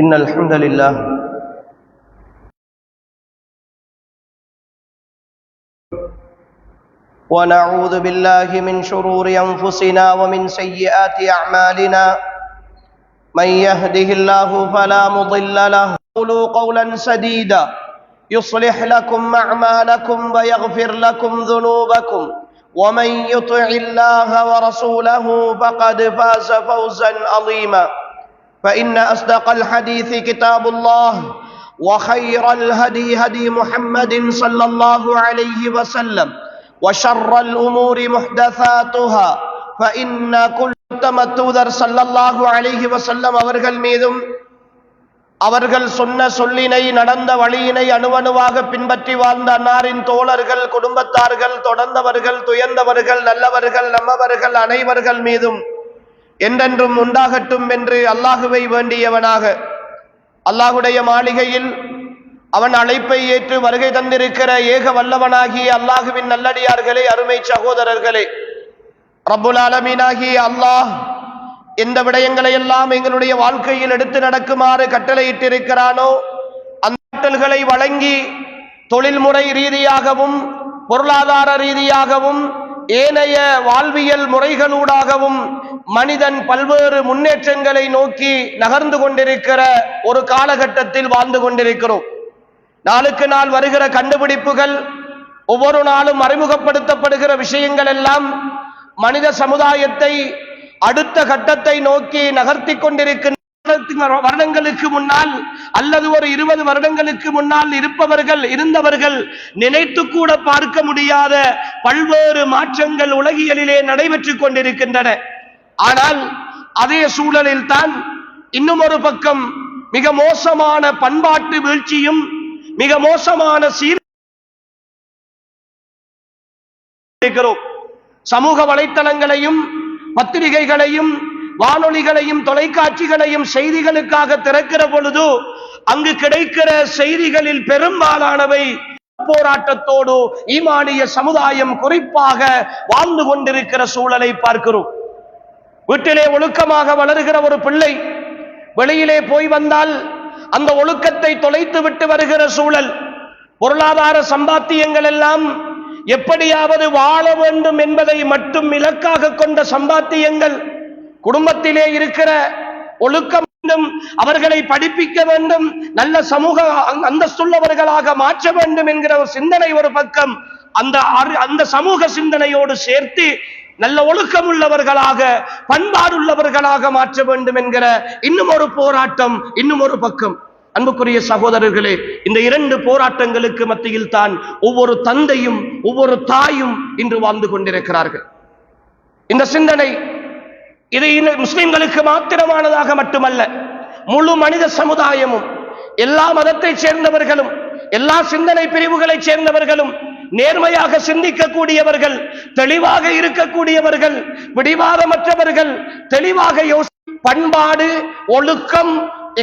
إن الحمد لله. ونعوذ بالله من شرور أنفسنا ومن سيئات أعمالنا. من يهده الله فلا مضل له قولوا قولا سديدا. يصلح لكم أعمالكم ويغفر لكم ذنوبكم. ومن يطع الله ورسوله فقد فاز فوزا عظيما. فإن أصدق الحديث كتاب الله وخير الهدي هدي محمد صلى الله عليه وسلم وشر الأمور محدثاتها فإن كل தூதர் சல்லல்லாஹு அலைஹி வஸல்லம் அவர்கள் மீதும் அவர்கள் சொன்ன சொல்லினை நடந்த வழியினை அணுவணுவாக பின்பற்றி வாழ்ந்த அன்னாரின் தோழர்கள் குடும்பத்தார்கள் தொடர்ந்தவர்கள் துயர்ந்தவர்கள் நல்லவர்கள் நம்மவர்கள் அனைவர்கள் மீதும் என்றென்றும் உண்டாகட்டும் என்று அல்லாஹுவை வேண்டியவனாக. அல்லாஹுடைய மாளிகையில் அவன் அழைப்பை ஏற்று வருகை தந்திருக்கிற ஏக வல்லவனாகிய அல்லாஹுவின் நல்லடியார்களே அருமை சகோதரர்களே. ரப்புல் ஆலமீனாகிய அல்லாஹ் எந்த விடயங்களை எல்லாம் எங்களுடைய வாழ்க்கையில் எடுத்து நடக்குமாறு கட்டளையிட்டிருக்கிறானோ அந்த கட்டல்களை வழங்கி தொழில்முறை ரீதியாகவும் பொருளாதார ரீதியாகவும் ஏனைய வாழ்வியல் முறைகளூடாகவும் மனிதன் பல்வேறு முன்னேற்றங்களை நோக்கி நகர்ந்து கொண்டிருக்கிற ஒரு காலகட்டத்தில் வாழ்ந்து கொண்டிருக்கிறோம். நாளுக்கு நாள் வருகிற கண்டுபிடிப்புகள் ஒவ்வொரு நாளும் அறிமுகப்படுத்தப்படுகிற விஷயங்கள் எல்லாம் மனித சமுதாயத்தை அடுத்த கட்டத்தை நோக்கி நகர்த்தி கொண்டிருக்கின்ற வருடங்களுக்கு முன்னால் அல்லது ஒரு இருபது வருடங்களுக்கு முன்னால் இருப்பவர்கள் இருந்தவர்கள் நினைத்து கூட பார்க்க முடியாத பல்வேறு மாற்றங்கள் உலகியலிலே நடைபெற்றுக் கொண்டிருக்கின்றன. ஆனால் அதே சூழலில் தான் இன்னும் ஒரு பக்கம் மிக மோசமான பண்பாட்டு வீழ்ச்சியும் மிக மோசமான சீர் இருக்கிறோம். சமூக வலைத்தளங்களையும் பத்திரிகைகளையும் வானொலிகளையும் தொலைக்காட்சிகளையும் செய்திகளுக்காக திறக்கிற பொழுது அங்கு கிடைக்கிற செய்திகளில் பெரும்பாலானவை போராட்டத்தோடு ஈமானிய சமுதாயம் குறிப்பாக வாழ்ந்து கொண்டிருக்கிற சூழலை பார்க்கிறோம். வீட்டிலே ஒழுக்கமாக வளருகிற ஒரு பிள்ளை வெளியிலே போய் வந்தால் அந்த ஒழுக்கத்தை தொலைத்து விட்டு வருகிற சூழல் பொருளாதார சம்பாத்தியங்கள் எல்லாம் எப்படியாவது வாழ வேண்டும் என்பதை மட்டும் இலக்காக கொண்ட சம்பாத்தியங்கள் குடும்பத்திலே இருக்கிற ஒழுக்கம் வேண்டும் அவர்களை படிப்பிக்க வேண்டும் நல்ல சமூக அந்தஸ்துள்ளவர்களாக மாற்ற வேண்டும் என்கிற ஒரு சிந்தனை ஒரு பக்கம் அந்த அந்த சமூக சிந்தனையோடு சேர்த்து நல்ல ஒழுக்கம் உள்ளவர்களாக பண்பாடுள்ளவர்களாக மாற்ற வேண்டும் என்கிற இன்னும் ஒரு போராட்டம் இன்னும் ஒரு பக்கம். அன்புக்குரிய சகோதரர்களே இந்த இரண்டு போராட்டங்களுக்கு மத்தியில் தான் ஒவ்வொரு தந்தையும் ஒவ்வொரு தாயும் இன்று வாழ்ந்து கொண்டிருக்கிறார்கள். இந்த சிந்தனை இது முஸ்லிம்களுக்கு மாத்திரமானதாக மட்டுமல்ல முழு மனித சமுதாயமும் எல்லா மதத்தை சேர்ந்தவர்களும் எல்லா சிந்தனை பிரிவுகளை சேர்ந்தவர்களும் நேர்மையாக சிந்திக்கக்கூடியவர்கள் தெளிவாக இருக்கக்கூடியவர்கள் விடிவாதமற்றவர்கள் தெளிவாக யோசி பண்பாடு ஒழுக்கம்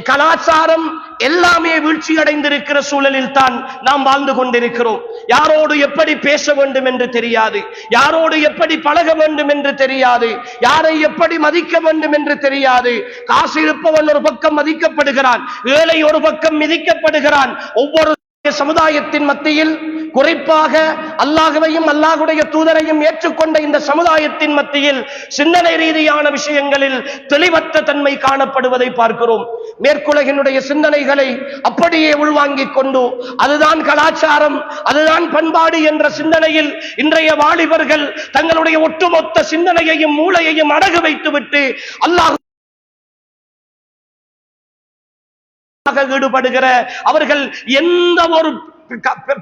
கலாச்சாரம் எல்லாமே வீழ்ச்சி அடைந்திருக்கிற சூழலில் தான் நாம் வாழ்ந்து கொண்டிருக்கிறோம். யாரோடு எப்படி பேச வேண்டும் என்று தெரியாது. யாரோடு எப்படி பழக வேண்டும் என்று தெரியாது. யாரை எப்படி மதிக்க வேண்டும் என்று தெரியாது. காசு இருப்பவன் ஒரு பக்கம் மதிக்கப்படுகிறான். ஏழை ஒரு பக்கம் மிதிக்கப்படுகிறான். ஒவ்வொரு சமுதாயத்தின் மத்தியில் குறிப்பாக அல்லாஹுவையும் அல்லாஹுடைய தூதரையும் ஏற்றுக்கொண்ட இந்த சமுதாயத்தின் மத்தியில் சிந்தனை ரீதியான விஷயங்களில் தெளிவற்ற தன்மை காணப்படுவதை பார்க்கிறோம். மேற்குலகினுடைய சிந்தனைகளை அப்படியே உள்வாங்கிக் கொண்டு அதுதான் கலாச்சாரம் அதுதான் பண்பாடு என்ற சிந்தனையில் இன்றைய வாலிபர்கள் தங்களுடைய ஒட்டுமொத்த சிந்தனையையும் மூளையையும் அடகு வைத்துவிட்டு அல்லாஹ் ஈடுபடுகிற அவர்கள் எந்த ஒரு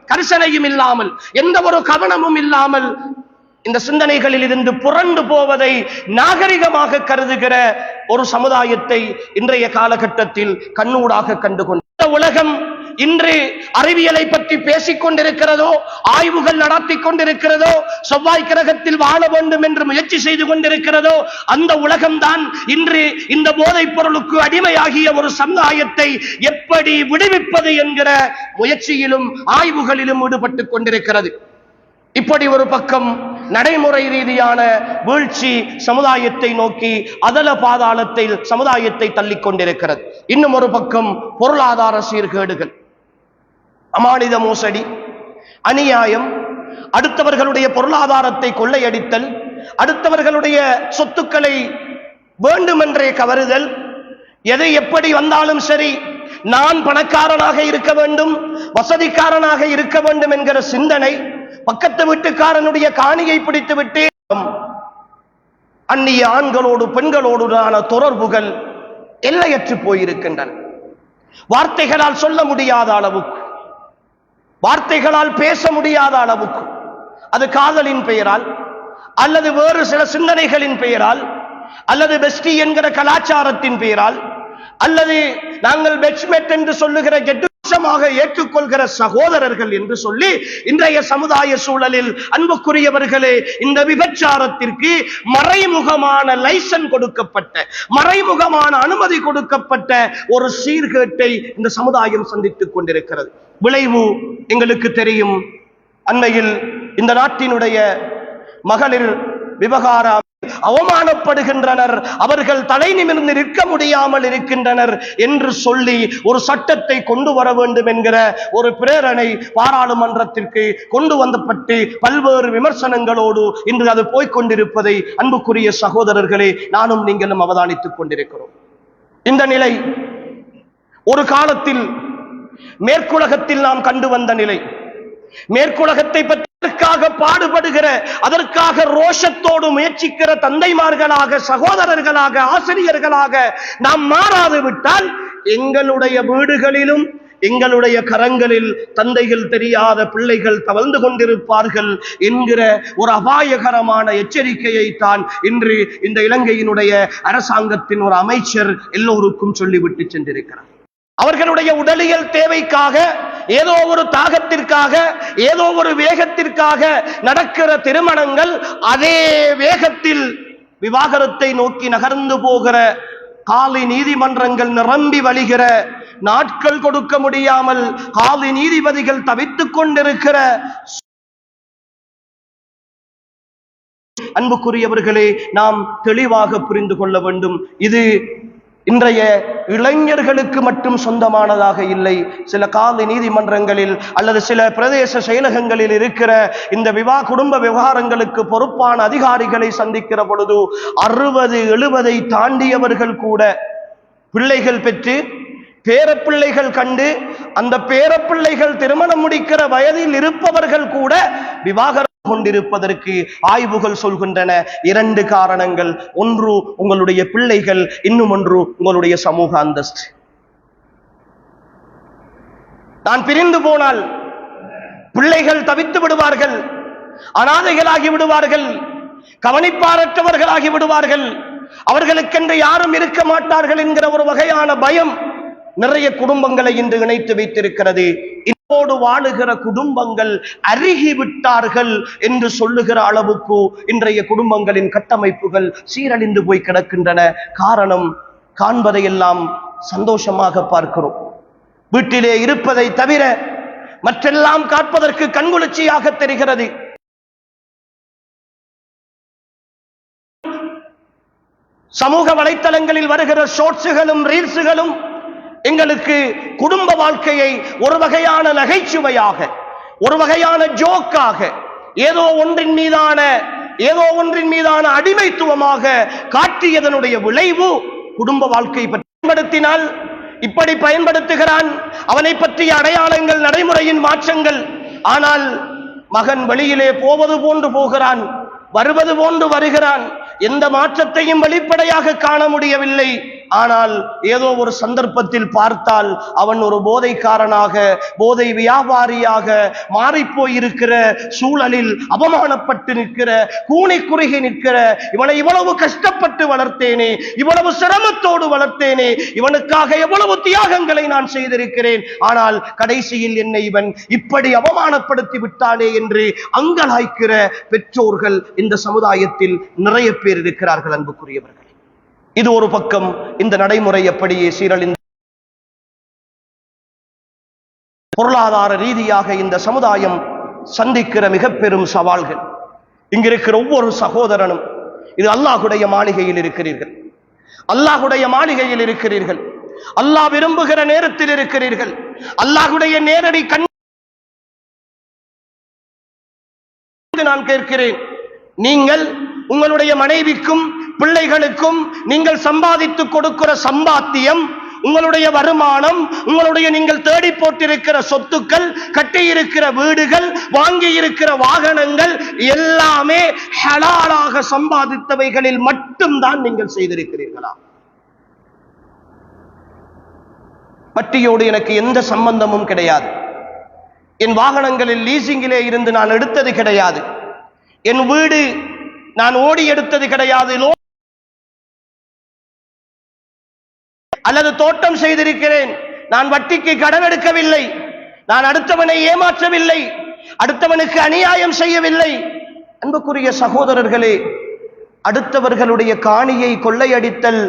கரிசனையும் இல்லாமல் எந்த ஒரு கவனமும் இல்லாமல் இந்த சிந்தனைகளில் இருந்து புரண்டு போவதை நாகரிகமாக கருதுகிற ஒரு சமுதாயத்தை இன்றைய காலகட்டத்தில் கண்ணூடாக கண்டு கொண்ட உலகம் இன்று அறிவியலை பற்றி பேசிக் கொண்டிருக்கிறதோ ஆய்வுகள் நடத்தி கொண்டிருக்கிறதோ செவ்வாய் கிரகத்தில் வாழ வேண்டும் என்று முயற்சி செய்து கொண்டிருக்கிறதோ அந்த உலகம்தான் இன்று இந்த போதைப் பொருளுக்கு அடிமையாகிய ஒரு சமுதாயத்தை எப்படி விடுவிப்பது என்கிற முயற்சியிலும் ஆய்வுகளிலும் ஈடுபட்டுக் கொண்டிருக்கிறது. இப்படி ஒரு பக்கம் நடைமுறை ரீதியான வீழ்ச்சி சமுதாயத்தை நோக்கி அதல பாதாளத்தில் சமுதாயத்தை தள்ளிக்கொண்டிருக்கிறது இன்னும் ஒரு பக்கம் பொருளாதார சீர்கேடுகள். அமானித மோசடி அநியாயம் அடுத்தவர்களுடைய பொருளாதாரத்தை கொள்ளையடித்தல் அடுத்தவர்களுடைய சொத்துக்களை வேண்டுமென்றே கவருதல். எதை எப்படி வந்தாலும் சரி நான் பணக்காரனாக இருக்க வேண்டும் வசதிக்காரனாக இருக்க வேண்டும் என்கிற சிந்தனை பக்கத்து வீட்டுக்காரனுடைய காணியை பிடித்துவிட்டு அந்நிய ஆண்களோடு பெண்களோடுடான தொடர்புகள் எல்லையற்று போயிருக்கின்றன. வார்த்தைகளால் சொல்ல முடியாத அளவுக்கு வார்த்தைகளால் பேச முடியாத அளவுக்கு. அது காதலின் பெயரால் அல்லது வேறு சில சிந்தனைகளின் பெயரால் அல்லது பெஸ்டி என்கிற கலாச்சாரத்தின் பெயரால் அல்லது நாங்கள் பெட்ச்மெட் என்று சொல்லுகிற கெட்டு கெட்டுஷமாக ஏற்றுக்கொள்கிற சகோதரர்கள் என்று சொல்லி இன்றைய சமுதாய சூழலில் அன்புக்குரியவர்களே இந்த விபச்சாரத்திற்கு மறைமுகமான லைசன் கொடுக்கப்பட்ட மறைமுகமான அனுமதி கொடுக்கப்பட்ட ஒரு சீர்கேட்டை இந்த சமுதாயம் சந்தித்துக் கொண்டிருக்கிறது. விளைவு எங்களுக்கு தெரியும். அண்மையில் இந்த நாட்டினுடைய மகளிர் விவகார அவமானப்படுகின்றனர். அவர்கள் தலை நிமிர்ந்து நிற்க முடியாமல் இருக்கின்றனர் என்று சொல்லி ஒரு சட்டத்தை கொண்டு வர வேண்டும் என்கிற ஒரு பிரேரணை பாராளுமன்றத்திற்கு கொண்டு வந்தப்பட்டு பல்வேறு விமர்சனங்களோடு இன்று அது போய்கொண்டிருப்பதை அன்புக்குரிய சகோதரர்களே நானும் நீங்களும் அவதானித்துக் கொண்டிருக்கிறோம். இந்த நிலை ஒரு காலத்தில் மேற்குலகத்தில் நாம் கண்டு வந்த நிலை. மேற்குலகத்தை பற்றி அதற்காக பாடுபடுகிற அதற்காக ரோஷத்தோடு முயற்சிக்கிற தந்தைமார்களாக சகோதரர்களாக ஆசிரியர்களாக நாம் மாறாது விட்டால் எங்களுடைய வீடுகளிலும் எங்களுடைய கரங்களில் தந்தைகள் தெரியாத பிள்ளைகள் தவழ்ந்து கொண்டிருப்பார்கள் என்கிற ஒரு அபாயகரமான எச்சரிக்கையை தான் இன்று இந்த இலங்கையினுடைய அரசாங்கத்தின் ஒரு அமைச்சர் எல்லோருக்கும் சொல்லிவிட்டு சென்றிருக்கிறார். அவர்களுடைய உடலியல் தேவைக்காக ஏதோ ஒரு தாகத்திற்காக ஏதோ ஒரு வேகத்திற்காக நடக்கிற திருமணங்கள் அதே வேகத்தில் விவாகரத்தை நோக்கி நகர்ந்து போகிற காலை நீதிமன்றங்கள் நிரம்பி வழிகிற நாட்கள் கொடுக்க முடியாமல் காலை நீதிபதிகள் தவித்துக் கொண்டிருக்கிற அன்புக்குரியவர்களே நாம் தெளிவாக புரிந்து கொள்ள வேண்டும். இது இன்றைய இளைஞர்களுக்கு மட்டும் சொந்தமானதாக இல்லை. சில காலி நீதிமன்றங்களில் அல்லது சில பிரதேச செயலகங்களில் இருக்கிற இந்த விவா குடும்ப விவகாரங்களுக்கு பொறுப்பான அதிகாரிகளை சந்திக்கிற பொழுது அறுபது எழுபதை தாண்டியவர்கள் கூட பிள்ளைகள் பெற்று பேரப்பிள்ளைகள் கண்டு அந்த பேரப்பிள்ளைகள் திருமணம் முடிக்கிற வயதில் இருப்பவர்கள் கூட விவாக கொண்டிருப்பதற்கு ஆய்வுகள் சொல்கின்றன. இரண்டு காரணங்கள். ஒன்று உங்களுடைய பிள்ளைகள். இன்னும் ஒன்று உங்களுடைய சமூக அந்தஸ்து. நான் பிரிந்து போனால் பிள்ளைகள் தவித்து விடுவார்கள் அனாதைகளாகி விடுவார்கள் கவனிப்பாரற்றவர்களாகி விடுவார்கள். அவர்களுக்கென்று யாரும் இருக்க மாட்டார்கள் என்கிற ஒரு வகையான பயம் நிறைய குடும்பங்களை இன்று இணைத்து வைத்திருக்கிறது. இன்னோடு வாழுகிற குடும்பங்கள் அருகி விட்டார்கள் என்று சொல்லுகிற அளவுக்கு இன்றைய குடும்பங்களின் கட்டமைப்புகள் சீரழிந்து போய் கிடக்கின்றன. காரணம் காண்பதையெல்லாம் சந்தோஷமாக பார்க்கிறோம். வீட்டிலே இருப்பதை தவிர மற்றெல்லாம் காட்பதற்கு கண்குளிர்ச்சியாக தெரிகிறது. சமூக வலைத்தளங்களில் வருகிற ஷோர்ட்ஸுகளும் ரீல்ஸுகளும் எங்களுக்கு குடும்ப வாழ்க்கையை ஒரு வகையான நகைச்சுவையாக ஒரு வகையான ஜோக்காக ஏதோ ஒன்றின் மீதான ஏதோ ஒன்றின் மீதான அடிமைத்துவமாக காட்டியதனுடைய விளைவு குடும்ப வாழ்க்கை பயன்படுத்தினால் இப்படி பயன்படுத்துகிறான். அவனை பற்றிய அடையாளங்கள் நடைமுறையின் மாற்றங்கள். ஆனால் மகன் வெளியிலே போவது போன்று போகிறான் வருவது போன்று வருகிறான். எந்த மாற்றத்தையும் வெளிப்படையாக காண முடியவில்லை. ஆனால் ஏதோ ஒரு சந்தர்ப்பத்தில் பார்த்தால் அவன் ஒரு போதைக்காரனாக போதை வியாபாரியாக மாறிப்போயிருக்கிற சூழலில் அவமானப்பட்டு நிற்கிற கூனை குறுகி நிற்கிற இவனை இவ்வளவு கஷ்டப்பட்டு வளர்த்தேனே இவ்வளவு சிரமத்தோடு வளர்த்தேனே இவனுக்காக எவ்வளவு தியாகங்களை நான் செய்திருக்கிறேன். ஆனால் கடைசியில் என்னை இவன் இப்படி அவமானப்படுத்தி விட்டானே என்று அங்கலாய்க்கிற பெற்றோர்கள் இந்த சமுதாயத்தில் நிறைய பேர் இருக்கிறார்கள் அன்புக்குரியவர்கள். இது ஒரு பக்கம் இந்த நடைமுறை எப்படியே சீரழிந்து பொருளாதார ரீதியாக இந்த சமுதாயம் சந்திக்கிற மிக பெரும் சவால்கள். இங்கிருக்கிற ஒவ்வொரு சகோதரனும் இது அல்லாஹுடைய மாளிகையில் இருக்கிறீர்கள். அல்லாஹுடைய மாளிகையில் இருக்கிறீர்கள். அல்லாஹ் விரும்புகிற நேரத்தில் இருக்கிறீர்கள். அல்லாஹுடைய நேரடி கண் நான் கேட்கிறேன். நீங்கள் உங்களுடைய மனைவிக்கும் பிள்ளைகளுக்கும் நீங்கள் சம்பாதித்து கொடுக்கிற சம்பாத்தியம் உங்களுடைய வருமானம் உங்களுடைய நீங்கள் தேடி போட்டிருக்கிற சொத்துக்கள் கட்டியிருக்கிற வீடுகள் வாங்கி இருக்கிற வாகனங்கள் எல்லாமே ஹலாலாக சம்பாதித்தவைகளில் மட்டும்தான் நீங்கள் செய்திருக்கிறீர்களா? வட்டியோடு எனக்கு எந்த சம்பந்தமும் கிடையாது. என் வாகனங்களில் லீசிங்கிலே இருந்து நான் எடுத்தது கிடையாது. என் வீடு நான் ஓடி எடுத்தது கிடையாது. அல்லது தோட்டம் செய்திருக்கிறேன். நான் வட்டிக்கு கடன் எடுக்கவில்லை. நான் அடுத்தவனை ஏமாற்றவில்லை. அடுத்தவனுக்கு அநியாயம் செய்யவில்லை. அன்புக்குரிய சகோதரர்களே அடுத்தவர்களுடைய காணியை கொள்ளையடித்தல்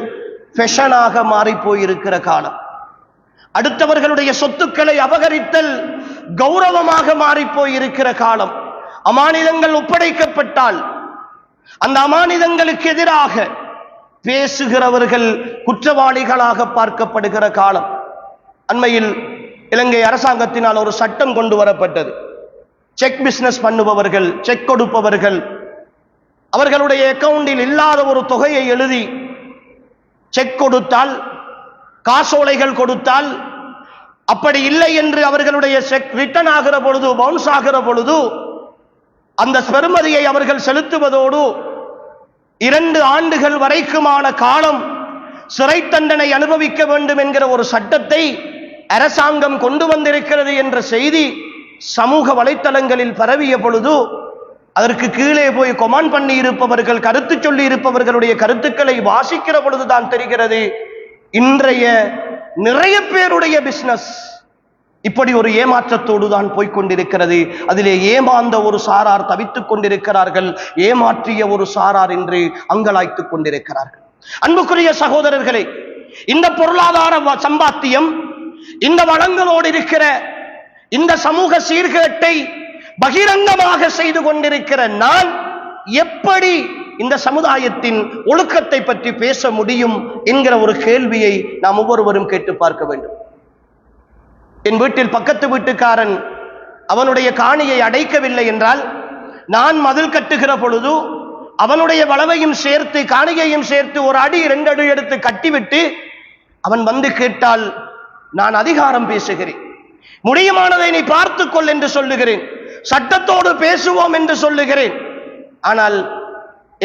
ஃபெஷனாக மாறி போயிருக்கிற காலம். அடுத்தவர்களுடைய சொத்துக்களை அபகரித்தல் கௌரவமாக மாறி போயிருக்கிற காலம். அமானிதங்கள் ஒப்படைக்கப்பட்டால் அந்த அமானிதங்களுக்கு எதிராக பேசுகிறவர்கள் குற்றவாளிகளாக பார்க்கப்படுகிற காலம். அண்மையில் இலங்கை அரசாங்கத்தினால் ஒரு சட்டம் கொண்டு வரப்பட்டது. செக் பிசினஸ் பண்ணுபவர்கள் செக் கொடுப்பவர்கள் அவர்களுடைய அக்கவுண்டில் இல்லாத ஒரு தொகையை எழுதி செக் கொடுத்தால் காசோலைகள் கொடுத்தால் அப்படி இல்லை என்று அவர்களுடைய செக் ரிட்டர்ன் ஆகிற பொழுது பவுன்ஸ் ஆகிற பொழுது அந்த பெறுமதியை அவர்கள் செலுத்துவதோடு இரண்டு ஆண்டுகள் வரைக்குமான காலம் சிறை தண்டனை அனுபவிக்க வேண்டும் என்கிற ஒரு சட்டத்தை அரசாங்கம் கொண்டு வந்திருக்கிறது என்ற செய்தி சமூக வலைத்தளங்களில் பரவிய பொழுது அதற்கு கீழே போய் கொமான் பண்ணி இருப்பவர்கள் கருத்து சொல்லி இருப்பவர்களுடைய கருத்துக்களை வாசிக்கிற பொழுதுதான் தெரிகிறது இன்றைய நிறைய பேருடைய பிசினஸ் இப்படி ஒரு ஏமாற்றத்தோடு தான் போய்கொண்டிருக்கிறது அதிலே ஏமாந்த ஒரு சாரார் தவித்துக் கொண்டிருக்கிறார்கள். ஏமாற்றிய ஒரு சாரார் என்று அங்கலாய்த்துக் கொண்டிருக்கிறார்கள். அன்புக்குரிய சகோதரர்களே இந்த பொருளாதார சம்பாத்தியம் இந்த வளங்களோடு இருக்கிற இந்த சமூக சீர்கேட்டை பகிரங்கமாக செய்து கொண்டிருக்கிற நான் எப்படி இந்த சமுதாயத்தின் ஒழுக்கத்தை பற்றி பேச முடியும் என்கிற ஒரு கேள்வியை நாம் ஒவ்வொருவரும் கேட்டு பார்க்க வேண்டும். என் வீட்டில் பக்கத்து வீட்டுக்காரன் அவனுடைய காணியை அடைக்கவில்லை என்றால் நான் மதில் கட்டுகிற பொழுது அவனுடைய வளவையும் சேர்த்து காணிகையும் சேர்த்து ஒரு அடி இரண்டு அடி எடுத்து கட்டிவிட்டு அவன் வந்து கேட்டால் நான் அதிகாரம் பேசுகிறேன். முடியுமானதை நீ பார்த்துக்கொள் என்று சொல்லுகிறேன். சட்டத்தோடு பேசுவோம் என்று சொல்லுகிறேன். ஆனால்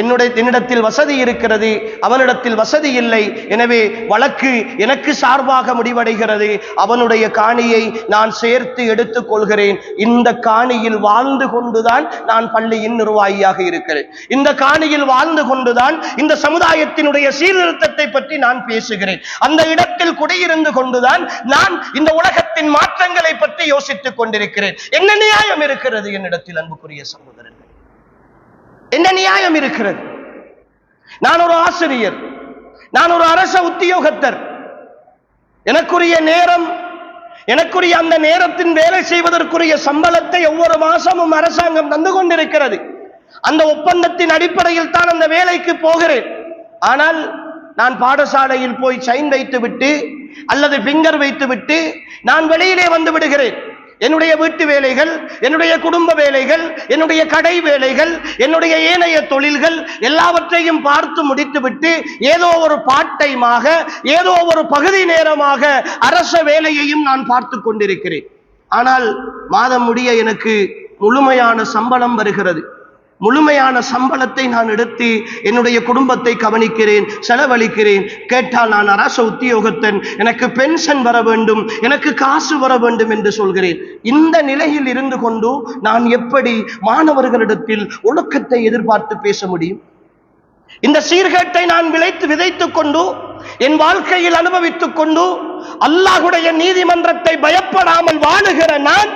என்னுடைய என்னிடத்தில் வசதி இருக்கிறது அவனிடத்தில் வசதி இல்லை. எனவே வழக்கு எனக்கு சார்பாக முடிவடைகிறது. அவனுடைய காணியை நான் சேர்த்து எடுத்துக் கொள்கிறேன் இந்த காணியில் வாழ்ந்து கொண்டுதான் நான் பள்ளியின் நிர்வாகியாக இருக்கிறேன். இந்த காணியில் வாழ்ந்து கொண்டுதான் இந்த சமுதாயத்தினுடைய சீர்திருத்தத்தை பற்றி நான் பேசுகிறேன். அந்த இடத்தில் குடியிருந்து கொண்டுதான் நான் இந்த உலகத்தின் மாற்றங்களை பற்றி யோசித்துக் கொண்டிருக்கிறேன். என்ன நியாயம் இருக்கிறது என்னிடத்தில் அன்புக்குரிய சகோதரன் என்ன நியாயம் இருக்கிறது? நான் ஒரு ஆசிரியர். நான் ஒரு அரச உத்தியோகத்தர். எனக்குரிய நேரம் எனக்குரிய அந்த நேரத்தின் வேலை செய்வதற்குரிய சம்பளத்தை ஒவ்வொரு மாசமும் அரசாங்கம் தந்து கொண்டிருக்கிறது. அந்த ஒப்பந்தத்தின் அடிப்படையில் தான் அந்த வேலைக்கு போகிறேன். ஆனால் நான் பாடசாலையில் போய் சைன் வைத்து விட்டு அல்லது பிங்கர் வைத்து விட்டு நான் வெளியிலே வந்து விடுகிறேன். என்னுடைய வீட்டு வேலைகள் என்னுடைய குடும்ப வேலைகள் என்னுடைய கடை வேலைகள் என்னுடைய ஏனைய தொழில்கள் எல்லாவற்றையும் பார்த்து முடித்துவிட்டு ஏதோ ஒரு பார்ட் டைமாக ஏதோ ஒரு பகுதி நேரமாக அரச வேலையையும் நான் பார்த்து கொண்டிருக்கிறேன். ஆனால் மாதம் முடிய எனக்கு முழுமையான சம்பளம் வருகிறது. முழுமையான சம்பளத்தை நான் எடுத்து என்னுடைய குடும்பத்தை கவனிக்கிறேன் செலவழிக்கிறேன். கேட்டால் நான் அரச உத்தியோகத்தன் எனக்கு பென்ஷன் வர வேண்டும் எனக்கு காசு வர வேண்டும் என்று சொல்கிறேன். இந்த நிலையில் இருந்து கொண்டு நான் எப்படி மாணவர்களிடத்தில் ஒழுக்கத்தை எதிர்பார்த்து பேச முடியும்? இந்த சீர்கேட்டை நான் விளைத்து விதைத்துக் கொண்டு என் வாழ்க்கையில் அனுபவித்துக் கொண்டு அல்லாஹுடைய நீதிமன்றத்தை பயப்படாமல் வாழுகிற நான்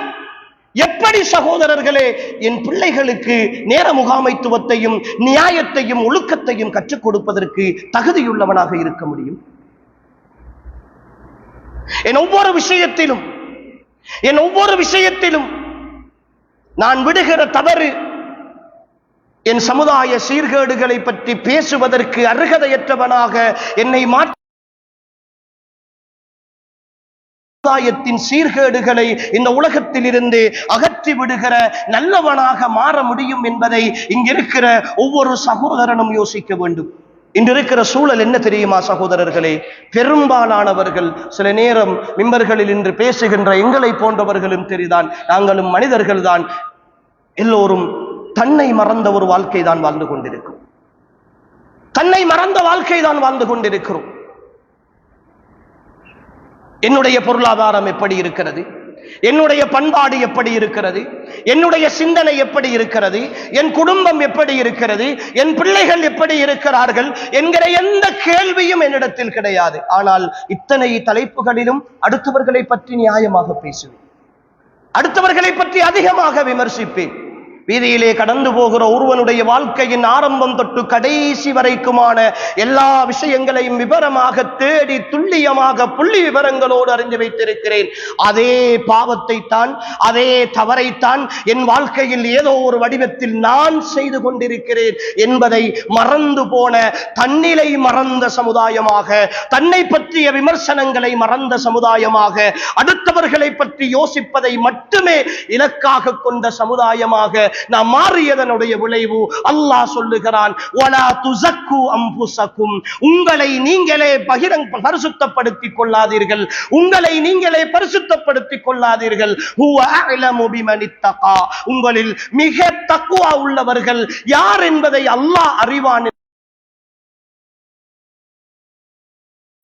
எப்படி சகோதரர்களே என் பிள்ளைகளுக்கு நேர முகாமைத்துவத்தையும் நியாயத்தையும் ஒழுக்கத்தையும் கற்றுக் கொடுப்பதற்கு தகுதியுள்ளவனாக இருக்க முடியும்? என் ஒவ்வொரு விஷயத்திலும் என் ஒவ்வொரு விஷயத்திலும் நான் விடுகிற தவறு என் சமுதாய சீர்கேடுகளை பற்றி பேசுவதற்கு அருகதையற்றவனாக என்னை மாற்ற சமுதாயத்தின் சீர்கேடுகளை இந்த உலகத்தில் இருந்து அகற்றி விடுகிற நல்லவனாக மாற முடியும் என்பதை இங்கிருக்கிற ஒவ்வொரு சகோதரனும் யோசிக்க வேண்டும். இன்றிருக்கிற சூழல் என்ன தெரியுமா சகோதரர்களே? பெரும்பாலானவர்கள் சில நேரம் மிம்பர்களில் இன்று பேசுகின்ற எங்களை போன்றவர்களும் தெரிதான். நாங்களும் மனிதர்கள் தான். எல்லோரும் தன்னை மறந்த ஒரு வாழ்க்கை தான் வாழ்ந்து கொண்டிருக்கும் தன்னை மறந்த வாழ்க்கை தான் வாழ்ந்து கொண்டிருக்கிறோம். என்னுடைய பொருளாதாரம் எப்படி இருக்கிறது? என்னுடைய பண்பாடு எப்படி இருக்கிறது? என்னுடைய சிந்தனை எப்படி இருக்கிறது? என் குடும்பம் எப்படி இருக்கிறது? என் பிள்ளைகள் எப்படி இருக்கிறார்கள்? என்கிற எந்த கேள்வியும் என்னிடத்தில் கிடையாது. ஆனால் இத்தனை தலைப்புகளிலும் அடுத்தவர்களை பற்றி நியாயமாக பேசுவேன். அடுத்தவர்களை பற்றி அதிகமாக விமர்சிப்பேன். வீதியிலே கடந்து போகிற ஒருவனுடைய வாழ்க்கையின் ஆரம்பம் தொட்டு கடைசி வரைக்குமான எல்லா விஷயங்களையும் விவரமாக தேடி துல்லியமாக புள்ளி விவரங்களோடு அறிந்து வைத்திருக்கிறேன். அதே பாவத்தை தான் அதே தவறைத்தான் என் வாழ்க்கையில் ஏதோ ஒரு வடிவத்தில் நான் செய்து கொண்டிருக்கிறேன் என்பதை மறந்து போன தன்னிலை மறந்த சமுதாயமாக தன்னை பற்றிய விமர்சனங்களை மறந்த சமுதாயமாக அடுத்தவர்களை பற்றி யோசிப்பதை மட்டுமே இலக்காக கொண்ட சமுதாயமாக நான் மாறியதனுடைய விளைவு அல்லாஹ் சொல்லுகிறான் உங்களை நீங்களே பகிரங் பரிசுத்தப்படுத்திக் கொள்ளாதீர்கள். உங்களை நீங்களே பரிசுத்தப்படுத்திக் கொள்ளாதீர்கள். உங்களில் மிக தக்குவா உள்ளவர்கள் யார் என்பதை அல்லாஹ் அறிவான்.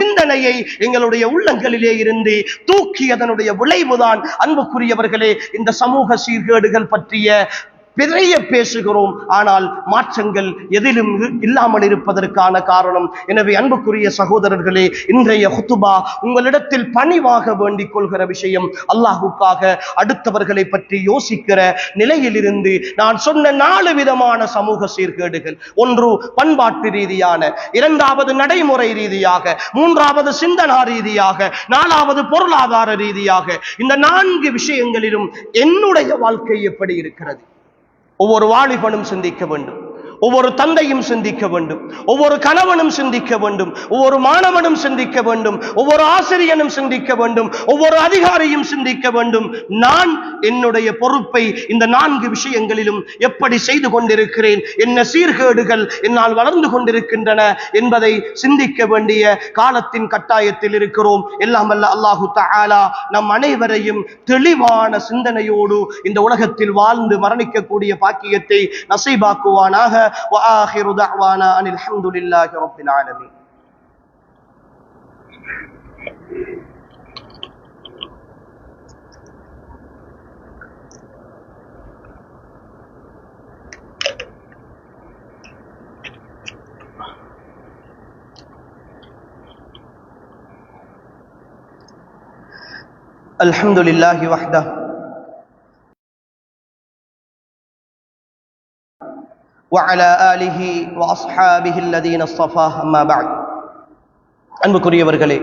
சிந்தனையை எங்களுடைய உள்ளங்களிலே இருந்து தூக்கி அதனுடைய விளைவுதான். அன்புக்குரியவர்களே இந்த சமூக சீர்கேடுகள் பற்றிய பெரிய பேசுகிறோம். ஆனால் மாற்றங்கள் எதிலும் இல்லாமல் இருப்பதற்கான காரணம். எனவே அன்புக்குரிய சகோதரர்களே இன்றைய ஹுத்துபா உங்களிடத்தில் பணிவாக வேண்டிக் கொள்கிற விஷயம் அல்லாஹுக்காக அடுத்தவர்களை பற்றி யோசிக்கிற நிலையிலிருந்து நான் சொன்ன நாலு விதமான சமூக சீர்கேடுகள். ஒன்று பண்பாட்டு ரீதியான இரண்டாவது நடைமுறை ரீதியாக மூன்றாவது சிந்தனா ரீதியாக நாலாவது பொருளாதார ரீதியாக. இந்த நான்கு விஷயங்களிலும் என்னுடைய வாழ்க்கை எப்படி இருக்கிறது? ஒவ்வொரு வாலிபனும் சிந்திக்க வேண்டும். ஒவ்வொரு தந்தையும் சிந்திக்க வேண்டும். ஒவ்வொரு கணவனும் சிந்திக்க வேண்டும். ஒவ்வொரு மாணவனும் சிந்திக்க வேண்டும். ஒவ்வொரு ஆசிரியனும் சிந்திக்க வேண்டும். ஒவ்வொரு அதிகாரியும் சிந்திக்க வேண்டும். நான் என்னுடைய பொறுப்பை இந்த நான்கு விஷயங்களிலும் எப்படி செய்து கொண்டிருக்கிறேன்? என்ன சீர்கேடுகள் என்னால் வளர்ந்து கொண்டிருக்கின்றன என்பதை சிந்திக்க வேண்டிய காலத்தின் கட்டாயத்தில் இருக்கிறோம். எல்லாம் அல்ல அல்லாஹு தாலா நம் அனைவரையும் தெளிவான சிந்தனையோடு இந்த உலகத்தில் வாழ்ந்து மரணிக்கக்கூடிய பாக்கியத்தை நசைபாக்குவானாக. وآخر دعوانا أن الحمد لله رب العالمين. الحمد لله وحده وعلى آله وأصحابه الذين اصطفى أما بعد அன்புக்குரியவர்களே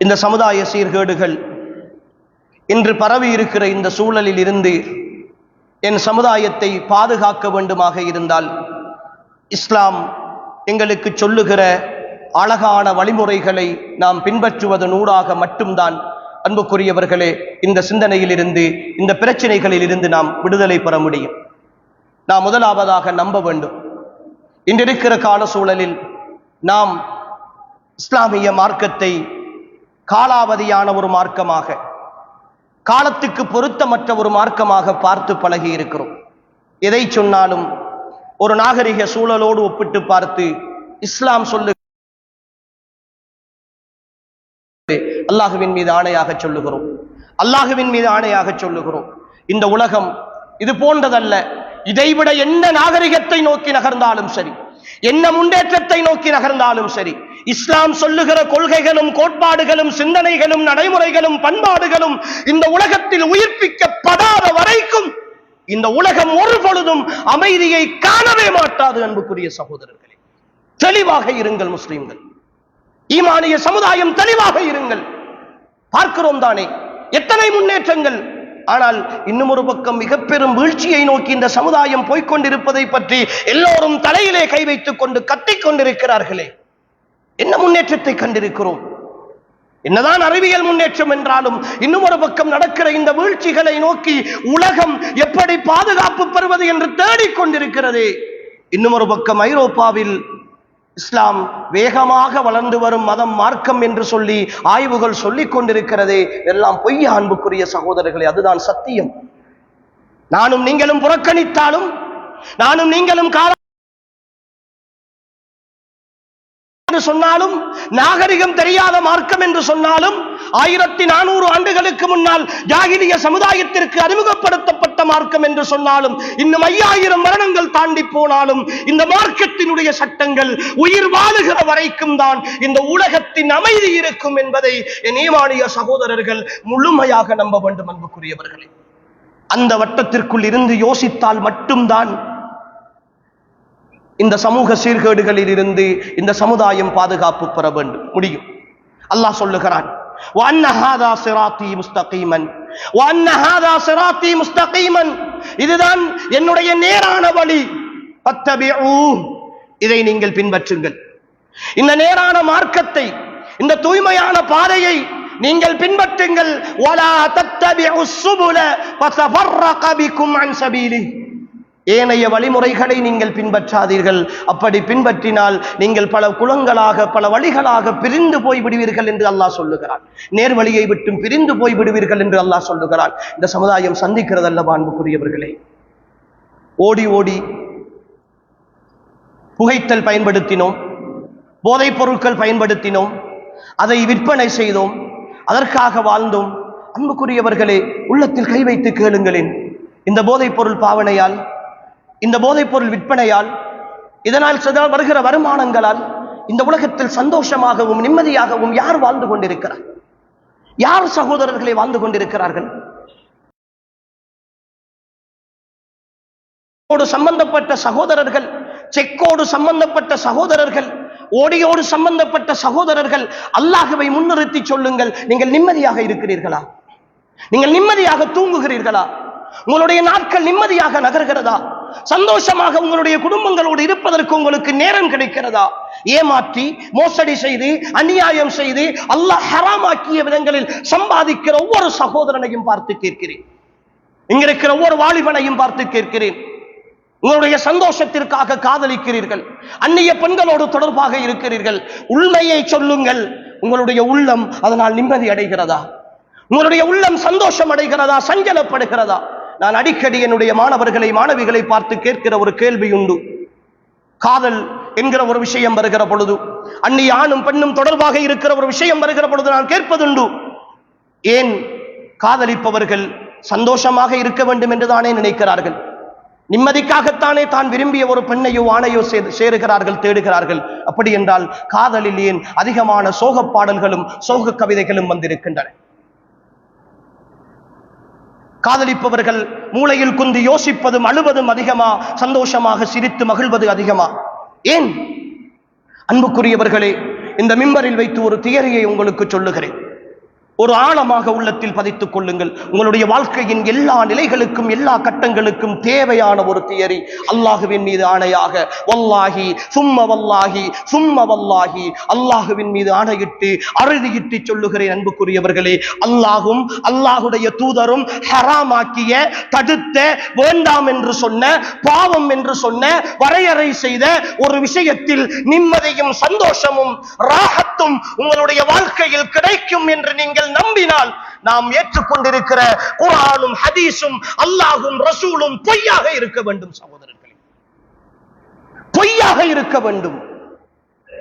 இந்த சமுதாய சீர்கேடுகள் இன்று பரவி இருக்கிற இந்த சூழலில் இருந்து என் சமுதாயத்தை பாதுகாக்க வேண்டுமாக இருந்தால் இஸ்லாம் எங்களுக்கு சொல்லுகிற அழகான வழிமுறைகளை நாம் பின்பற்றுவதனூடாக மட்டும்தான் அன்புக்குரியவர்களே இந்த சிந்தனையில் இருந்து இந்த பிரச்சனைகளில் இருந்து நாம் விடுதலை பெற முடியும் நாம் முதலாவதாக நம்ப வேண்டும். இன்றிருக்கிற கால சூழலில் நாம் இஸ்லாமிய மார்க்கத்தை காலாவதியான ஒரு மார்க்கமாக காலத்துக்கு பொருத்தமற்ற ஒரு மார்க்கமாக பார்த்து பழகி இருக்கிறோம். எதை சொன்னாலும் ஒரு நாகரிக சூழலோடு ஒப்பிட்டு பார்த்து இஸ்லாம் சொல்லு அல்லாஹுவின் மீது ஆணையாக சொல்லுகிறோம். அல்லாஹுவின் மீது ஆணையாக சொல்லுகிறோம். இந்த உலகம் இது போன்றதல்ல. இதைவிட என்ன நாகரிகத்தை நோக்கி நகர்ந்தாலும் சரி என்ன முன்னேற்றத்தை நோக்கி நகர்ந்தாலும் சரி இஸ்லாம் சொல்லுகிற கொள்கைகளும் கோட்பாடுகளும் சிந்தனைகளும் நடைமுறைகளும் பண்பாடுகளும் இந்த உலகத்தில் உயிர்ப்பிக்கப்படாத வரைக்கும் இந்த உலகம் ஒரு பொழுதும் அமைதியை காணவே மாட்டாது அன்புக்குரிய சகோதரர்களே. தெளிவாக இருங்கள் முஸ்லிம்கள். ஈமானிய சமுதாயம் தெளிவாக இருங்கள். பார்க்கிறோம் தானே எத்தனை முன்னேற்றங்கள் ஆனால் இன்னும் ஒரு பக்கம் மிக பெரும் வீழ்ச்சியை நோக்கி இந்த சமுதாயம் போய்கொண்டிருப்பதை பற்றி எல்லோரும் தலையிலே கை வைத்துக் கொண்டு கத்திக் கொண்டிருக்கிறார்களே. என்ன முன்னேற்றத்தை கண்டிருக்கிறோம்? என்னதான் அறிவியல் முன்னேற்றம் என்றாலும் இன்னும் ஒரு பக்கம் நடக்கிற இந்த வீழ்ச்சிகளை நோக்கி உலகம் எப்படி பாதுகாப்பு பெறுவது என்று தேடிக்கொண்டிருக்கிறது இன்னும் ஒரு பக்கம் ஐரோப்பாவில் இஸ்லாம் வேகமாக வளர்ந்து வரும் மதம் மார்க்கம் என்று சொல்லி ஆய்வுகள் சொல்லிக் கொண்டிருக்கிறதே எல்லாம் பொய்ய அன்புக்குரிய சகோதரர்களே அதுதான் சத்தியம். நானும் நீங்களும் புறக்கணித்தாலும் நானும் நீங்களும் கால என்று சொன்னாலும் நாகரிகம் தெரியாத மார்க்கம் என்று சொன்னாலும் ஆயிரத்தி நானூறு ஆண்டுகளுக்கு முன்னால் ஜாகிரிய சமுதாயத்திற்கு அறிமுகப்படுத்தப்பட்ட மார்க்கம் என்று சொன்னாலும் இன்னும் ஐயாயிரம் மரணங்கள் தாண்டி போனாலும் இந்த மார்க்கத்தினுடைய சட்டங்கள் உயிர் வாழுகிற வரைக்கும் தான் இந்த உலகத்தின் அமைதி இருக்கும் என்பதை என் ஈமானிய சகோதரர்கள் முழுமையாக நம்ப வேண்டும் அன்புக்குரியவர்களே. அந்த வட்டத்திற்குள் இருந்து யோசித்தால் மட்டும்தான் இந்த சமூக சீர்கேடுகளில் இருந்து இந்த சமுதாயம் பாதுகாப்பு பெற வேண்டும். முடியும். அல்லாஹ் சொல்லுகிறான் இதுதான் என்னுடைய நேரான வழி. இதை நீங்கள் பின்பற்றுங்கள். இந்த நேரான மார்க்கத்தை இந்த தூய்மையான பாதையை நீங்கள் பின்பற்றுங்கள். ஏனைய வழிமுறைகளை நீங்கள் பின்பற்றாதீர்கள். அப்படி பின்பற்றினால் நீங்கள் பல குலங்களாக பல வழிகளாக பிரிந்து போய் விடுவீர்கள் என்று அல்லாஹ் சொல்லுகிறான். நேர்வழியை விட்டும் பிரிந்து போய் விடுவீர்கள் என்று அல்லாஹ் சொல்லுகிறான். இந்த சமுதாயம் சந்திக்கிறதல்ல அன்புக்குரியவர்களே? ஓடி ஓடி புகைத்தல் பயன்படுத்தினோம். போதைப் பொருட்கள் பயன்படுத்தினோம். அதை விற்பனை செய்தோம். அதற்காக வாழ்ந்தோம். அன்புக்குரியவர்களே உள்ளத்தில் கை வைத்து கேளுங்களேன் இந்த போதைப் பொருள் பாவனையால் இந்த போதைப்பொருள் விற்பனையால் இதனால் சதால் வருகிற வருமானங்களால் இந்த உலகத்தில் சந்தோஷமாகவும் நிம்மதியாகவும் யார் வாழ்ந்து கொண்டிருக்கிறார்? யார் சகோதரர்களை வாழ்ந்து கொண்டிருக்கிறார்கள்? சம்பந்தப்பட்ட சகோதரர்கள் செக்கோடு சம்பந்தப்பட்ட சகோதரர்கள் ஓடியோடு சம்பந்தப்பட்ட சகோதரர்கள் அல்லாஹுவை முன்னிறுத்தி சொல்லுங்கள் நீங்கள் நிம்மதியாக இருக்கிறீர்களா? நீங்கள் நிம்மதியாக தூங்குகிறீர்களா? உங்களுடைய நாட்கள் நிம்மதியாக நகர்கிறதா? சந்தோஷமாக உங்களுடைய குடும்பங்களோடு இருப்பதற்கு உங்களுக்கு நேரம் கிடைக்கிறதா? ஏமாற்றி மோசடி செய்து அநியாயம் செய்து அல்லாஹ் ஹராமாக்கிய விதங்களில் சம்பாதிக்கிற ஒவ்வொரு சகோதரனையும் பார்த்து கேட்கிறேன். இங்க இருக்கிற ஒவ்வொரு வாலிபனையும் பார்த்து கேட்கிறேன். உங்களுடைய சந்தோஷத்திற்காக காதலிக்கிறீர்கள். அந்நிய பெண்களோடு தொடர்பாக இருக்கிறீர்கள். உண்மையை சொல்லுங்கள். உங்களுடைய உள்ளம் அதனால் நிம்மதி அடைகிறதா? உங்களுடைய உள்ளம் சந்தோஷம் அடைகிறதா? சஞ்சலப்படுகிறதா? நான் அடிக்கடி என்னுடைய மாணவர்களை மாணவிகளை பார்த்து கேட்கிற ஒரு கேள்வி உண்டு காதல் என்கிற ஒரு விஷயம் வருகிற பொழுது அன்னி ஆணும் பெண்ணும் தொடர்பாக இருக்கிற ஒரு விஷயம் வருகிற பொழுது நான் கேட்பதுண்டு. ஏன் காதலிப்பவர்கள் சந்தோஷமாக இருக்க வேண்டும் என்று தானே நினைக்கிறார்கள்? நிம்மதிக்காகத்தானே தான் விரும்பிய ஒரு பெண்ணையோ ஆணையோ சேருகிறார்கள் தேடுகிறார்கள். அப்படி என்றால் காதலில் ஏன் அதிகமான சோகப் பாடல்களும் சோக கவிதைகளும் வந்திருக்கின்றன? காதலிப்பவர்கள் மூளையில் குந்து யோசிப்பதும் அழுவதும் அதிகமா சந்தோஷமாக சிரித்து மகிழ்வது அதிகமா? ஏன்? அன்புக்குரியவர்களே இந்த மிம்பரில் வைத்து ஒரு தியரியை உங்களுக்கு சொல்லுகிறேன். ஒரு ஆழமாக உள்ளத்தில் பதித்துக் கொள்ளுங்கள். உங்களுடைய வாழ்க்கையின் எல்லா நிலைகளுக்கும் எல்லா கட்டங்களுக்கும் தேவையான ஒரு தியரி அல்லாஹுவின் மீது ஆணையாக வல்லாகி சும்ம வல்லாகி சும்ம வல்லாகி அல்லாஹுவின் மீது ஆணையிட்டு அறுதியிட்டு சொல்லுகிறேன் அன்புக்குரியவர்களே. அல்லாஹும் அல்லாஹுடைய தூதரும் ஹராமாக்கிய தடுத்த வேண்டாம் என்று சொன்ன பாவம் என்று சொன்ன வரையறை செய்த ஒரு விஷயத்தில் நிம்மதியும் சந்தோஷமும் ராகத்தும் உங்களுடைய வாழ்க்கையில் கிடைக்கும் என்று நீங்கள் நம்பினால் நாம் ஏற்றுக்கொண்டிருக்கிற குரானும் ஹதீஸும் அல்லாஹும் ரசூலும் பொய்யாக இருக்க வேண்டும் சகோதரர்களே. பொய்யாக இருக்க வேண்டும்.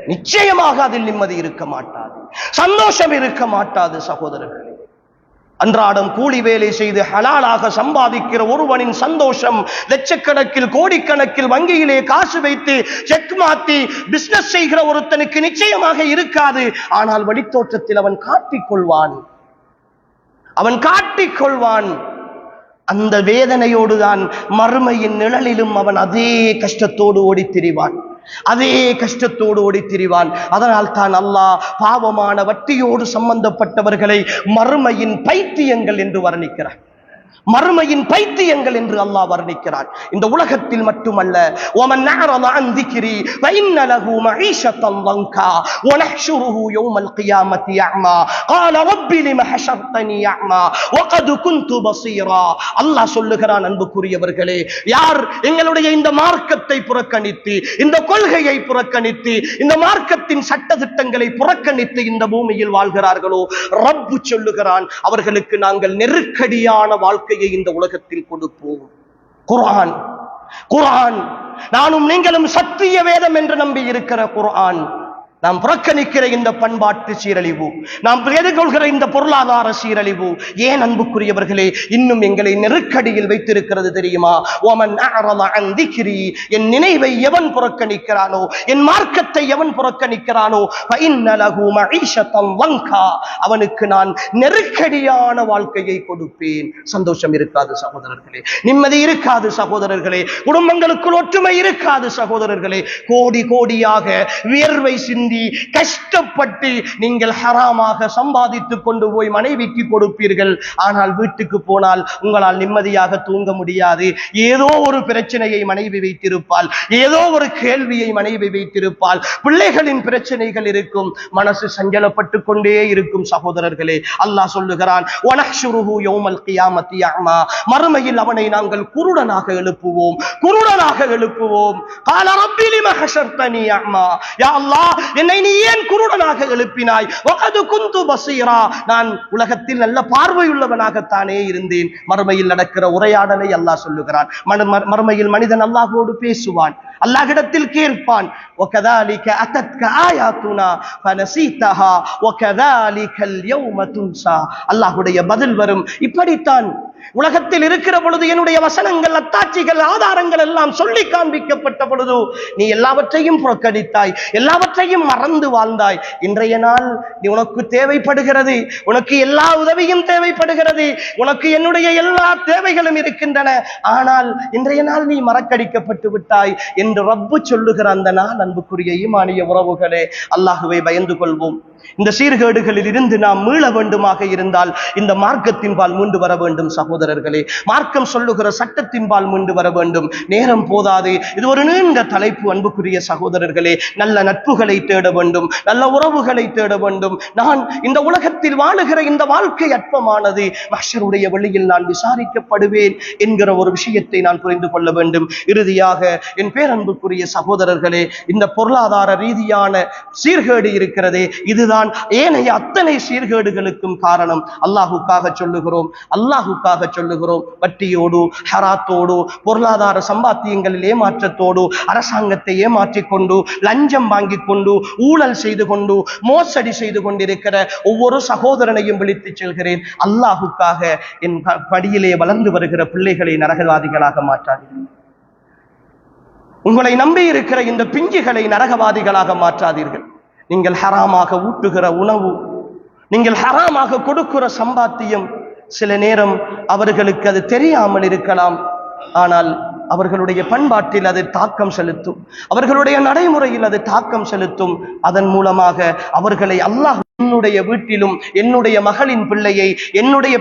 நிச்சயமாக அதில் நிம்மதி இருக்க மாட்டாது. சந்தோஷம் இருக்க மாட்டாது சகோதரர்கள். அன்றாடம் கூலி வேலை செய்து ஹலாலாக சம்பாதிக்கிற ஒருவனின் சந்தோஷம் லட்சக்கணக்கில் கோடிக்கணக்கில் வங்கியிலே காசு வைத்து செக் மாத்தி பிசினஸ் செய்கிற ஒருத்தனுக்கு நிச்சயமாக இருக்காது. ஆனால் வழித்தோற்றத்தில் அவன் காட்டிக் கொள்வான் அவன் காட்டிக் கொள்வான் அந்த வேதனையோடுதான் மறுமையின் நிழலிலும் அவன் அதே கஷ்டத்தோடு ஓடித் திரிவான். அதே கஷ்டத்தோடு ஓடி திரிவான் அதனால் தான் அல்லாஹ் பாவமான வட்டியோடு சம்பந்தப்பட்டவர்களை மறுமையின் பைத்தியங்கள் என்று வர்ணிக்கிறார். மறுமையின் பைத்தியங்கள் என்று அல்லாஹ் வர்ணிக்கிறான். இந்த உலகத்தில் மட்டுமல்ல ஒமன் அன்புக்குரியவர்களே யார் எங்களுடைய இந்த மார்க்கத்தை புறக்கணித்து இந்த கொள்கையை புறக்கணித்து இந்த மார்க்கத்தின் சட்டத்திட்டங்களை புறக்கணித்து இந்த பூமியில் வாழ்கிறார்களோ? ரப்பு சொல்லுகிறான் அவர்களுக்கு நாங்கள் நெருக்கடியான வாழ்க்கை வாழ்க்கையை இந்த உலகத்தில் கொடுப்போம் குர்ஆன் குர்ஆன். நானும் நீங்களும் சத்திய வேதம் என்று நம்பி இருக்கிற குர்ஆன். நாம் புறக்கணிக்கிற இந்த பண்பாட்டு சீரழிவு நாம் எதிர்கொள்கிற இந்த பொருளாதார சீரழிவு ஏன் அன்புக்குரியவர்களே இன்னும் எங்களை நெருக்கடியில் வைத்திருக்கிறது தெரியுமா? ஓமன் அஅரத என் நினைவை எவன் புறக்கணிக்கிறானோ என் மார்க்கத்தை எவன் புறக்கணிக்கிறானோ ஃபஇன்ன வங்கா அவனுக்கு நான் நெருக்கடியான வாழ்க்கையை கொடுப்பேன். சந்தோஷம் இருக்காது சகோதரர்களே நிம்மதி இருக்காது சகோதரர்களே குடும்பங்களுக்குள் ஒற்றுமை இருக்காது சகோதரர்களே கோடி கோடியாக வியர்வை சிந்தி சிந்தி கஷ்டப்பட்டு நீங்கள் ஹராமாக சம்பாதித்து கொண்டு போய் மனைவிக்கு கொடுப்பீர்கள். ஆனால் வீட்டுக்கு போனால் உங்களால் நிம்மதியாக தூங்க முடியாது. ஏதோ ஒரு பிரச்சனையை மனைவி வைத்திருப்பாள். ஏதோ ஒரு கேள்வியை மனைவி வைத்திருப்பாள். பிள்ளைகளின் பிரச்சனைகள் இருக்கும். மனசு சஞ்சலப்பட்டு கொண்டே இருக்கும் சகோதரர்களே. அல்லாஹ் சொல்லுகிறான் மறுமையில் அவனை நாங்கள் குருடனாக எழுப்புவோம். குருடனாக எழுப்புவோம். கால ரப்பி லிம ஹஷர்தனி அஅமா யா அல்லாஹ் என்னை நீ ஏன் குருடனாக எழுப்பினாய் வகது குந்து பசீரா நான் உலகத்தில் நல்ல பார்வையுள்ளவனாகத்தானே இருந்தேன் மறுமையில் நடக்கிற உரையாடலை அல்லாஹ் சொல்லுகிறான் மன- ம- மறுமையில் மனிதன் அல்லாஹ்வோடு பேசுவான் அல்லாஹ்விடத்தில் கேட்பான் وكذلك أتتك آياتنا فنسيتها وكذلك اليوم تنسى அல்லாஹ்வுடைய பதில் வரும் இப்படித்தான் உலகத்தில் இருக்கிற பொழுது என்னுடைய வசனங்கள் அத்தாட்சிகள் ஆதாரங்கள் எல்லாம் சொல்லி காண்பிக்கப்பட்ட பொழுது நீ எல்லாவற்றையும் புறக்கணித்தாய் எல்லாவற்றையும் மறந்து வாழ்ந்தாய். இன்றைய நாள் நீ உனக்கு தேவைப்படுகிறது உனக்கு எல்லா உதவியும் தேவைப்படுகிறது உனக்கு என்னுடைய எல்லா தேவைகளும் இருக்கின்றன. ஆனால் இன்றைய நாள் நீ மறக்கடிக்கப்பட்டு விட்டாய் என்று ரப்பு சொல்லுகிற அந்த நாள் அன்புக்குரிய ஈமானிய உறவுகளே அல்லாஹுவை பயந்து கொள்வோம். இந்த சீர்கேடுகளில் இருந்து நாம் மீள வேண்டுமாக இருந்தால் இந்த மார்க்கத்தின் பால் மீண்டு வர வேண்டும் சகோதரர்களே மார்க்கம் சொல்லுகிற சட்டத்தின்பால் மீண்டு வர வேண்டும். நேரம் போதாது. இது ஒரு நீண்ட தலைப்பு அன்புக்குரிய சகோதரர்களே. நல்ல நட்புகளை தேட வேண்டும். நல்ல உறவுகளை தேட வேண்டும். நான் இந்த உலகத்தில் வாழுகிற இந்த வாழ்க்கை அற்பமானது. மஷருடைய வழியில் நான் விசாரிக்கப்படுவேன் என்கிற ஒரு விஷயத்தை நான் புரிந்து கொள்ள வேண்டும். இறுதியாக என் பேரன்புக்குரிய சகோதரர்களே இந்த பொருளாதார ரீதியான சீர்கேடு இருக்கிறதே. இதுதான் ஏனைய அத்தனை சீர்கேடுகளுக்கும் காரணம். அல்லாஹுக்காக சொல்லுகிறோம். அல்லாஹுக்காக சொல்லுகிறோம். வட்டியோடு ஹராத்தோடு பொருளாதார சம்பாத்தியங்களில் ஏமாற்றத்தோடு அரசாங்கத்தை ஏமாற்றிக்கொண்டு லஞ்சம் வாங்கி கொண்டு ஊழல் செய்து கொண்டு மோசடி செய்து கொண்டிருக்கிற ஒவ்வொரு சகோதரனையும் விழித்துச் செல்கிறேன். அல்லாஹுக்காக என் படியிலே வளர்ந்து வருகிற பிள்ளைகளை நரகவாதிகளாக மாற்றாதீர்கள் உங்களை நம்பி இருக்கிற இந்த பிஞ்சுகளை நரகவாதிகளாக மாற்றாதீர்கள். நீங்கள் ஹராமாக ஊட்டுகிற உணவு நீங்கள் ஹராமாக கொடுக்கிற சம்பாத்தியம் சில நேரம் அவர்களுக்கு அது தெரியாமல் இருக்கலாம். ஆனால் அவர்களுடைய பண்பாட்டில் அது தாக்கம் செலுத்தும். அவர்களுடைய நடைமுறையில் அது தாக்கம் செலுத்தும். அதன் மூலமாக அவர்களை அல்லாஹ் என்னுடைய வீட்டிலும் என்னுடைய மகளின் பிள்ளையை என்னுடைய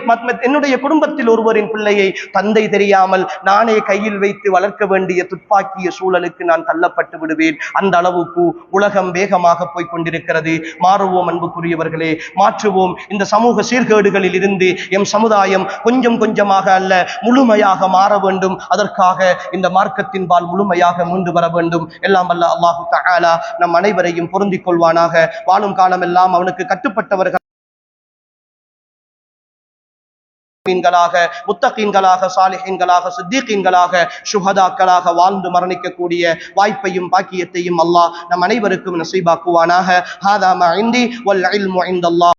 என்னுடைய குடும்பத்தில் ஒருவரின் பிள்ளையை தந்தை தெரியாமல் நானே கையில் வைத்து வளர்க்க வேண்டிய துப்பாக்கிய சூழலுக்கு நான் தள்ளப்பட்டு விடுவேன். அந்த அளவுக்கு உலகம் வேகமாக போய் கொண்டிருக்கிறது. மாறுவோம் அன்புக்குரியவர்களே. மாற்றுவோம். இந்த சமூக சீர்கேடுகளில் இருந்து எம் சமுதாயம் கொஞ்சம் கொஞ்சமாக அல்ல முழுமையாக மாற வேண்டும். அதற்காக இந்த மார்க்கத்தின் பால் முழுமையாக மீண்டு வர வேண்டும். எல்லாம் அல்ல அல்லாஹு தகாலா நம் அனைவரையும் பொருந்திக் கொள்வானாக. வாழும் காலமெல்லாம் அவனுக்கு கட்டுப்பட்டவர்கள். முத்தகீன்களாக முத்தகீன்களாக சாலிஹீன்களாக சித்திகீன்களாக சுஹதாக்களாக வாழ்ந்து மரணிக்கக்கூடிய வாய்ப்பையும் பாக்கியத்தையும் அல்லாஹ் நம் அனைவருக்கும் நசீபாக்குவானாக. ஹாதா மா இந்தி வல் இல்மு இந்தல்லாஹ்.